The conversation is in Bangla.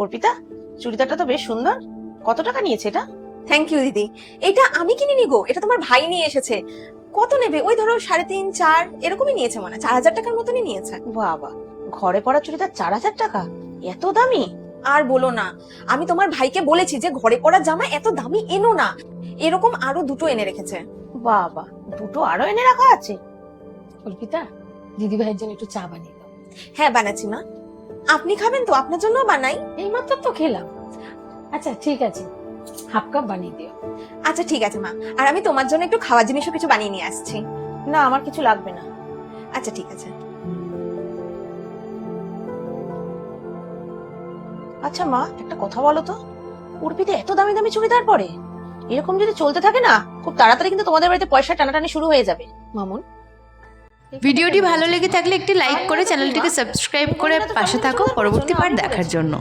অর্পিতা চুড়িদারটা তো বেশ সুন্দর। কত টাকা নিয়েছে এটা? থ্যাংক ইউ দিদি। এটা আমি কিনিনি গো এটা তোমার ভাই নিয়ে এসেছে। কত নেবে? ওই ধরো সাড়ে তিন চার এরকমই নিয়েছে মনে চার হাজার টাকার মতনই নিয়েছে। বাবা ঘরে পড়া চুড়িদার চার হাজার টাকা? এত দামি? আর বলো না আমি তোমার ভাইকে বলেছি যে ঘরে পরা জামা এত দামি এনো না। এরকম আরও দুটো এনে রেখেছে। বাবা দুটো আরও এনে রাখা আছে? অর্পিতা দিদি ভাইয়ের জন্য একটু চা বানিয়ে দাও। হ্যাঁ বানাচ্ছি মা। আপনি খাবেন তো? আপনার জন্য বানাই। এই মাত্র তো খেলাম। আচ্ছা ঠিক আছে। হাফ কাপ বানিয়ে দিও। আচ্ছা ঠিক আছে মা। আর আমি তোমার জন্য একটু খাওয়ার জিনিসও কিছু বানিয়ে নিয়ে আসছি। না আমার কিছু লাগবে না। আচ্ছা ঠিক আছে। আচ্ছা মা একটা কথা বলো তো। উর্পিতে এত দামি দামি চুড়িদার পরে? এরকম যদি চলতে থাকে না খুব তাড়াতাড়ি কিন্তু তোমাদের বাড়িতে পয়সা টানাটানি শুরু হয়ে যাবে। মামুন? ভিডিওটি ভালো লেগে থাকলে একটি লাইক করে চ্যানেলটিকে সাবস্ক্রাইব করে পাশে থাকো পরবর্তী পার্ট দেখার জন্য।